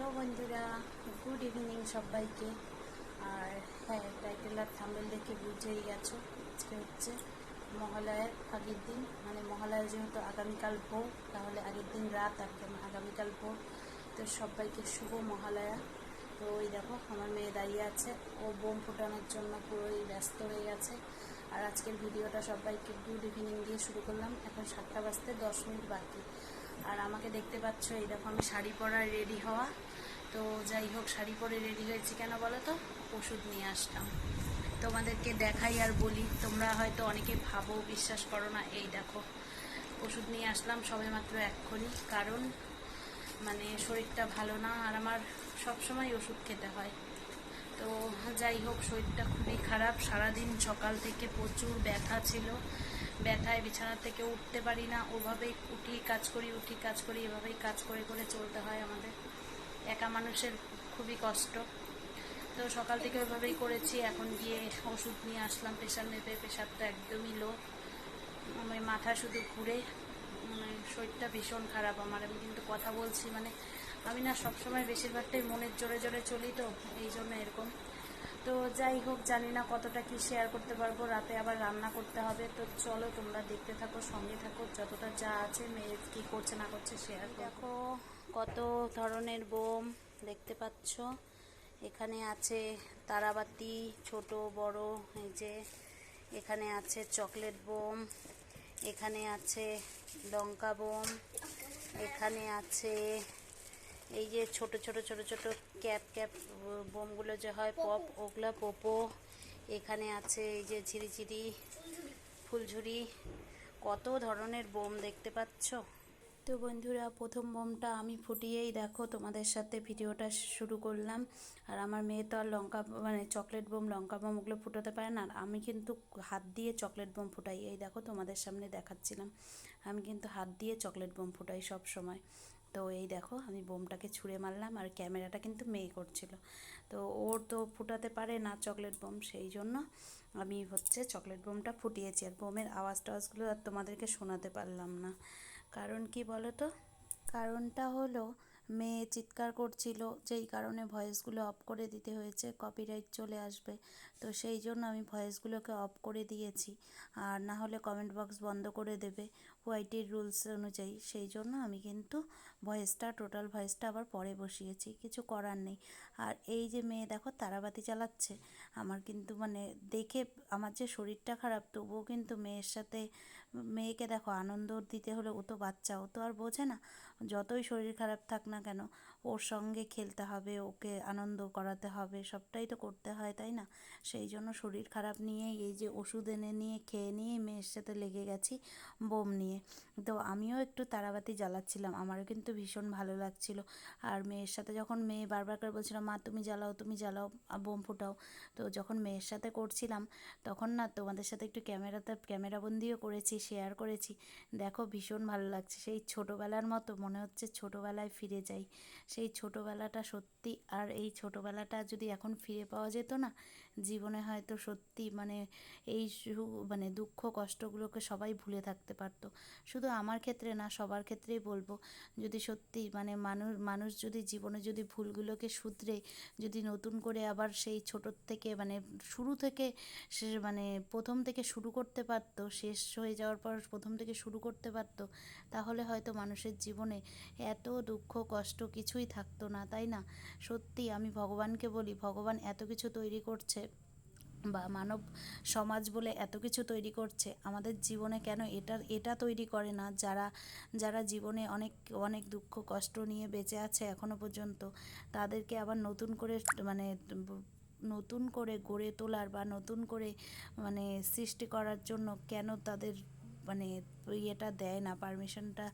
Hello বন্ধুরা good evening সবাইকে। আর হ্যাঁ টাইটেল আর থাম্বেল দেখে বুঝেই গেছো, আজকে হচ্ছে মহালয়ার আগের দিন। মানে মহালয়া যেহেতু আগামীকাল ভোর, তাহলে আগের দিন রাত আর কি আগামীকাল ভোর। তো সবাইকে শুভ মহালয়া। তো ওই দেখো, আমার মেয়ে দাঁড়িয়ে আছে। ও বোম ফুটানোর জন্য পুরোই ব্যস্ত হয়ে গেছে। আর আজকের ভিডিওটা সবাইকে গুড ইভিনিং দিয়ে শুরু করলাম। এখন সাতটা বাজতে দশ মিনিট বাকি। আর আমাকে দেখতে পাচ্ছ, এই দেখো আমি শাড়ি পরা রেডি হওয়া। তো যাই হোক, শাড়ি পরে রেডি হয়েছি কেন বলো তো ওষুধ নিয়ে আসলাম। তোমাদেরকে দেখাই আর বলি, তোমরা হয়তো অনেকে ভাবো, বিশ্বাস করো না, এই দেখো, ওষুধ নিয়ে আসলাম সবে মাত্র এক্ষুনি, কারণ মানে শরীরটা ভালো না, আর আমার সব সময় ওষুধ খেতে হয়। তো যাই হোক, শরীরটা খুবই খারাপ, সারাদিন সকাল থেকে প্রচুর ব্যথা ছিল। ব্যথায় বিছানা থেকে উঠতে পারি না, ওভাবেই উঠি, কাজ করি, উঠি, কাজ করি, এভাবেই কাজ করে করে চলতে হয় আমাদের। একা মানুষের খুবই কষ্ট। তো সকাল থেকে ওইভাবেই করেছি। এখন গিয়ে ওষুধ নিয়ে আসলাম প্রেশার মেপে প্রেশারটা একদমই লো মানে মাথা শুধু ঘুরে মানে শরীরটা ভীষণ খারাপ আমার। আমি কিন্তু কথা বলছি মানে আমি না সবসময় বেশিরভাগটাই মনের জোরে জোরে চলি তো, এই জন্য এরকম। তো যাই হোক, জানি না কতটা কি শেয়ার করতে পারব। রাতে আবার রান্না করতে হবে। তো চলো, তোমরা দেখতে থাকো, সঙ্গে থাকো। যতটা যা আছে, মেয়ে কি করছে না করছে শেয়ার দেখো কত ধরনের বোম দেখতে পাচ্ছ? এখানে আছে তারাবাতি, ছোট, বড়, এই যে এখানে আছে চকলেট বোম, এখানে আছে লঙ্কা বোম, এখানে আছে এই যে ছোট ছোট ছোট ছোট ক্যাপ ক্যাপ, বোমগুলো যে হয়, পপ, ওগুলা, পোপো, এখানে আছে এই যে ঝিরিঝিরি, ফুলঝুরি, কত ধরনের বোম দেখতে পাচ্ছ? তো বন্ধুরা, প্রথম বোমটা আমি ফুটিয়েই দেখো, তোমাদের সাথে ভিডিওটা শুরু করলাম। আর আমার মেয়ে তো আর লঙ্কা মানে চকলেট বোম, লঙ্কা বোম ওগুলো ফুটাতে পারে না। আর আমি কিন্তু হাত দিয়ে চকলেট বোম ফুটাই, এই দেখো তোমাদের সামনে দেখাচ্ছিলাম। আমি কিন্তু হাত দিয়ে চকলেট বোম ফুটাই সব সময়। তো এই দেখো, আমি বোমটাকে ছুঁড়ে মারলাম আর ক্যামেরাটা কিন্তু মেয়ে করছিল। তো ওর তো ফুটাতে পারে না চকলেট বোম, সেই জন্য আমি হচ্ছে চকলেট বোমটা ফুটিয়েছি। আর বোমের আওয়াজ টাওয়াজগুলো আর তোমাদেরকে শোনাতে পারলাম না। কারণ কি বলো তো কারণটা হলো, মেয়ে চিৎকার করছিল, যেই কারণে ভয়েসগুলো অফ করে দিতে হয়েছে কপিরাইট চলে আসবে। তো সেই জন্য আমি ভয়েসগুলোকে অফ করে দিয়েছি। আর না হলে কমেন্ট বক্স বন্ধ করে দেবে। হোয়াইটের রুলস অনুযায়ী, সেই জন্য আমি কিন্তু ভয়েসটা টোটাল ভয়েসটা আবার পরে বসিয়েছি, কিছু করার নেই। আর এই যে মেয়ে দেখো, তারাবাতি চালাচ্ছে, আমার কিন্তু মানে দেখে আমার যে শরীরটা খারাপ, তবুও কিন্তু মেয়ের সাথে, মেয়েকে দেখো, আনন্দ দিতে হলে ও তো বাচ্চা, ও তো আর বোঝে না, যতই শরীর খারাপ থাক না কেন ওর সঙ্গে খেলতে হবে, ওকে আনন্দ করাতে হবে, সবটাই তো করতে হয়, তাই না? সেই জন্য শরীর খারাপ নিয়ে এই যে ওষুধ এনে নিয়ে, খেয়ে নিয়ে মেয়ের সাথে লেগে গেছি বোম নিয়ে। তো আমিও একটু তারাবাতি জ্বালাচ্ছিলাম, আমারও কিন্তু ভীষণ ভালো লাগছিল। আর মেয়ের সাথে যখন মেয়ে বারবার করে বলছিল, মা, তুমি জ্বালাও তুমি জ্বালাও বোম ফুটাও। তো যখন মেয়ের সাথে করছিলাম, তখন না তোমাদের সাথে একটু ক্যামেরাতে ক্যামেরাবন্দিও করেছি শেয়ার করেছি। দেখো ভীষণ ভালো লাগছে, সেই ছোটোবেলার মতো, মনে হচ্ছে ছোটোবেলায় ফিরে যাই। সেই ছোটোবেলাটা সত্যি। আর এই ছোটোবেলাটা যদি এখন ফিরে পাওয়া যেত না জীবনে হয়তো সত্যি মানে এই মানে দুঃখ কষ্টগুলোকে সবাই ভুলে থাকতে পারতো। শুধু আমার ক্ষেত্রে না, সবার ক্ষেত্রেই বলব, যদি সত্যি মানে মানুষ মানুষ যদি জীবনে যদি ভুলগুলোকে শুধরে, যদি নতুন করে আবার সেই ছোটোর থেকে মানে শুরু থেকে সে মানে প্রথম থেকে শুরু করতে পারতো, শেষ হয়ে যাওয়ার পর প্রথম থেকে শুরু করতে পারতো, তাহলে হয়তো মানুষের জীবনে এত দুঃখ, কষ্ট কিছুই থাকতো না, তাই না? সত্যি আমি ভগবানকে বলি, ভগবান এত কিছু তৈরি করছে বা মানব সমাজ বলে এত কিছু তৈরি করছে, আমাদের জীবনে কেন এটা এটা তৈরি করে না? যারা যারা জীবনে অনেক অনেক দুঃখ, কষ্ট নিয়ে বেঁচে আছে এখনও পর্যন্ত, তাদেরকে আবার নতুন করে মানে নতুন করে গড়ে তোলার বা নতুন করে মানে সৃষ্টি করার জন্য কেন তাদের মানে ইয়েটা দেয় না পারমিশনটা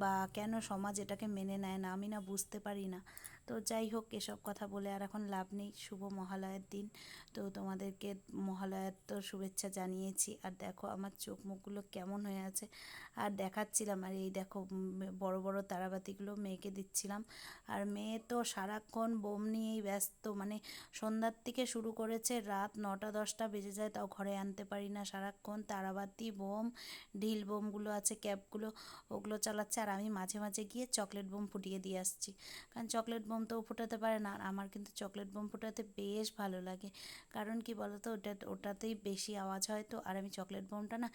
বা কেন সমাজ এটাকে মেনে নেয় না, আমি না বুঝতে পারি না। তো যাই হোক, এসব কথা বলে আর এখন লাভ নেই, শুভ মহালয়ের দিন। তো তোমাদেরকে মহালয়ার তো শুভেচ্ছা জানিয়েছি। আর দেখো আমার চোখ মুখগুলো কেমন হয়ে আছে। আর দেখাচ্ছিলাম, আর এই দেখো বড় বড় তারাবাতিগুলো মেয়েকে দিচ্ছিলাম। আর মেয়ে তো সারাক্ষণ বোম নিয়েই ব্যস্ত মানে সন্ধ্যার থেকে শুরু করেছে, রাত নটা দশটা বেজে যায়, তাও ঘরে আনতে পারি না। সারাক্ষণ তারাবাতি, বোম, ঢিল বোমগুলো টোটোগুলো আছে ক্যাবগুলো ওগুলো চালাচ্ছে আর আমি মাঝে মাঝে গিয়ে চকলেট বোম ফুটিয়ে দিয়ে আসছি। কারণ চকলেট বোম তো ফোটাতে পারে না আর আমার কিন্তু চকলেট বোম ফোটাতে বেশ ভালো লাগে। কারণ কি বলতো, ওটা, ওটাতেই বেশি আওয়াজ হয় তো আর আমি চকলেট বোমটা না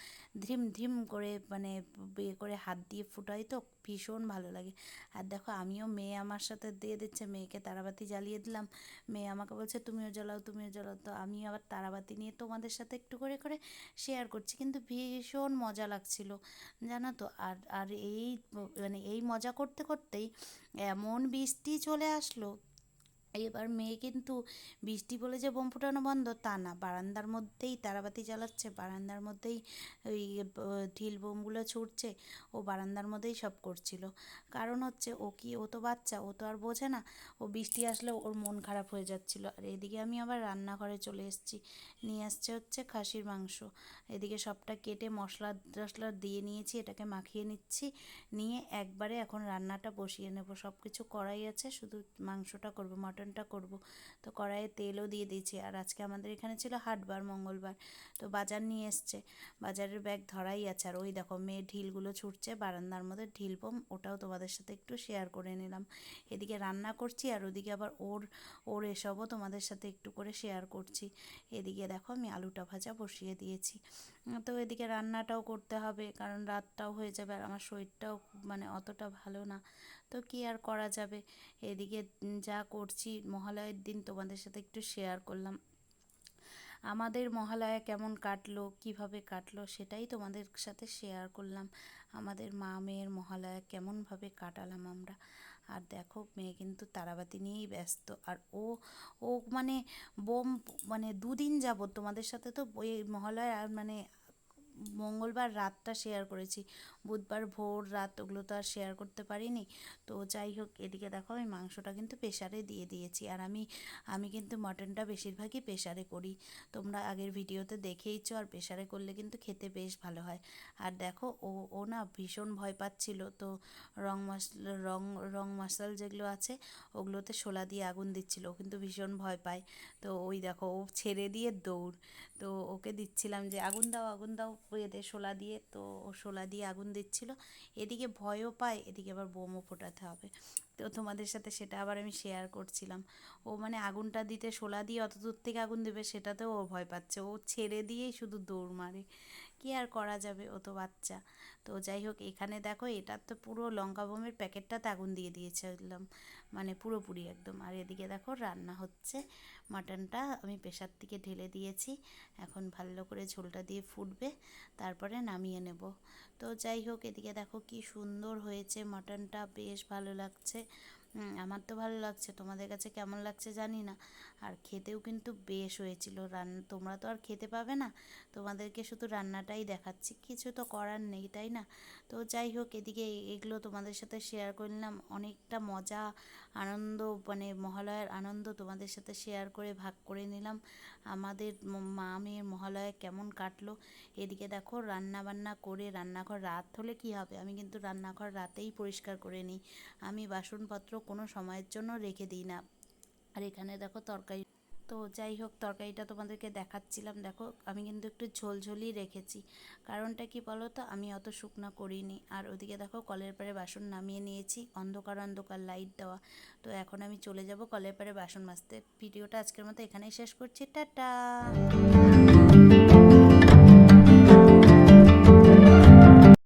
ধিম ধিম করে মানে বিয়ে করে হাত দিয়ে ফুটাই তো ভীষণ ভালো লাগে। আর দেখো আমিও মেয়ে আমার সাথে দিয়ে দিচ্ছে, মেয়েকে তারাবাতি জ্বালিয়ে দিলাম। মেয়ে আমাকে বলছে, তুমিও জ্বালাও তুমিও জ্বালাও। তো আমি আবার তারাবাতি নিয়ে তোমাদের সাথে একটু করে করে শেয়ার করছি। কিন্তু ভীষণ মজা লাগছিল। জানো তো আর আর এই মানে এই মজা করতে করতেই এমন বৃষ্টি চলে আসলো এবার মেয়ে কিন্তু বৃষ্টি বলে যে বোম ফুটানো বন্ধ, তা না। বারান্দার মধ্যেই তারাবাতি জ্বালাচ্ছে, বারান্দার মধ্যেই ওই ঢিল বোমগুলো ছুটছে, ও বারান্দার মধ্যেই সব করছিল। কারণ হচ্ছে ও কি, ও তো বাচ্চা, ও তো আর বোঝে না। ও বৃষ্টি আসলে ওর মন খারাপ হয়ে যাচ্ছিল। আর এদিকে আমি আবার রান্নাঘরে চলে এসেছি। নিয়ে আসছে হচ্ছে খাসির মাংস। এদিকে সবটা কেটে মশলা টশলা দিয়ে নিয়েছি, এটাকে মাখিয়ে নিচ্ছি। নিয়ে একবারে এখন রান্নাটা বসিয়ে নেব। সব কিছু করাই আছে, শুধু মাংসটা করব মটনটা করব। তো কড়াইয়ে তেলও দিয়ে দিয়েছি। আর আজকে আমাদের এখানে ছিল হাটবার, মঙ্গলবার। তো বাজার নিয়ে এসছে। বাজারের ব্যাগ ধরাই আছে। আর ওই দেখো, মেয়ে ঢিলগুলো ছুটছে। বারান্দার মধ্যে ঢিল বোম, ওটাও তোমাদের সাথে একটু শেয়ার করে নিলাম। এদিকে রান্না করছি, আর ওদিকে আবার ওর ওর এসবও তোমাদের সাথে একটু করে শেয়ার করছি। এদিকে দেখো, আমি আলুটা ভাজা বসিয়ে দিয়েছি। তো এদিকে রান্নাটাও করতে হবে, কারণ রাতটাও হয়ে যাবে আর আমার শরীরটাও মানে অতটা ভালো না। তো কি আর করা যাবে? এদিকে যা করছি মহালয়ের দিন তোমাদের সাথে একটু শেয়ার করলাম। আমাদের মহালয়া কেমন কাটলো, কীভাবে কাটলো সেটাই তোমাদের সাথে শেয়ার করলাম। আমাদের মা মেয়ের মহালয়া কেমনভাবে কাটালাম আমরা। আর দেখো, মেয়ে কিন্তু তারাবাতি নিয়েই ব্যস্ত। আর ও ও মানে বোম মানে দুদিন যাবত তোমাদের সাথে তো ওই মহালয়া মানে মঙ্গলবার রাতটা শেয়ার করেছি। বুধবার ভোর রাত ওগুলো তো আর শেয়ার করতে পারিনি। তো যাই হোক, এদিকে দেখো আমি মাংসটা কিন্তু প্রেশারে দিয়ে দিয়েছি। আর আমি আমি কিন্তু মটনটা বেশিরভাগই প্রেশারে করি। তোমরা আগের ভিডিওতে দেখেইছো, আর প্রেশারে করলে কিন্তু খেতে বেশ ভালো হয়। আর দেখো, ও ও না ভীষণ ভয় পাচ্ছিল। তো রং মশলা রং রং মশাল যেগুলো আছে, ওগুলোতে শোলা দিয়ে আগুন দিচ্ছিল। ও কিন্তু ভীষণ ভয় পায়। তো ওই দেখো, ও ছেড়ে দিয়ে দৌড়। তো ওকে দিচ্ছিলাম যে, আগুন দাও আগুন দাও। এতে শোলা দিয়ে, তো শোলা দিয়ে আগুন দিচ্ছিল। এদিকে ভয়ও পায়, এদিকে আবার বোমও ফোটাতে হবে। তো তোমাদের সাথে সেটা আবার আমি শেয়ার করছিলাম। ও মানে আগুনটা দিতে শোলা দিয়ে অত দূর থেকে আগুন দেবে সেটাতেও ও ভয় পাচ্ছে। ও ছেড়ে দিয়েই শুধু দৌড় মারে। কি আর করা যাবে? ও তো বাচ্চা। তো যাই হোক, এখানে দেখো এটার তো পুরো লঙ্কা বোমের প্যাকেটটাতে আগুন দিয়ে দিয়েছিলাম। মানে পুরোপুরি একদম। আর এদিকে দেখো, রান্না হচ্ছে। মাটনটা আমি প্রেশার থেকে ঢেলে দিয়েছি। এখন ভালো করে ঝোলটা দিয়ে ফুটবে। তারপরে নামিয়ে নেব। তো যাই হোক, এদিকে দেখো কি সুন্দর হয়েছে মাটনটা। বেশ ভালো লাগছে। আমার তো ভালো লাগছে। তোমাদের কাছে কেমন লাগছে জানি না। আর খেতেও কিন্তু বেশ হয়েছিল। রান্না তোমরা তো আর খেতে পাবে না। তোমাদেরকে শুধু রান্নাটাই দেখাচ্ছি। কিছু তো করার নেই, তাই না? তো যাই হোক, এদিকে এগুলো তোমাদের সাথে শেয়ার করলাম। অনেকটা মজা আনন্দ মানে মহালয়ার আনন্দ তোমাদের সাথে শেয়ার করে, ভাগ করে নিলাম। আমাদের মা মেয়ের মহালয়া কেমন কাটলো? এদিকে দেখো রান্না বান্না করে রান্নাঘর রাত হলে কি হবে? আমি কিন্তু রান্নাঘর রাতেই পরিষ্কার করে নিই। আমি বাসনপত্র কোনো সময়ের জন্য রেখে দিই না। আর এখানে দেখো তরকারি তো যাই হোক, তরকারিটা তোমাদেরকে দেখাচ্ছিলাম। দেখো, আমি কিন্তু একটু ঝোলঝোলই রেখেছি। কারণটা কি বলো তো আমি অত শুকনো করিনি। আর ওদিকে দেখো, কলের পারে বাসন নামিয়ে নিয়েছি। অন্ধকার অন্ধকার লাইট দেওয়া। তো এখন আমি চলে যাব কলের পারে বাসন মাজতে। ভিডিওটা আজকের মতো এখানেই শেষ করছি। টাটা!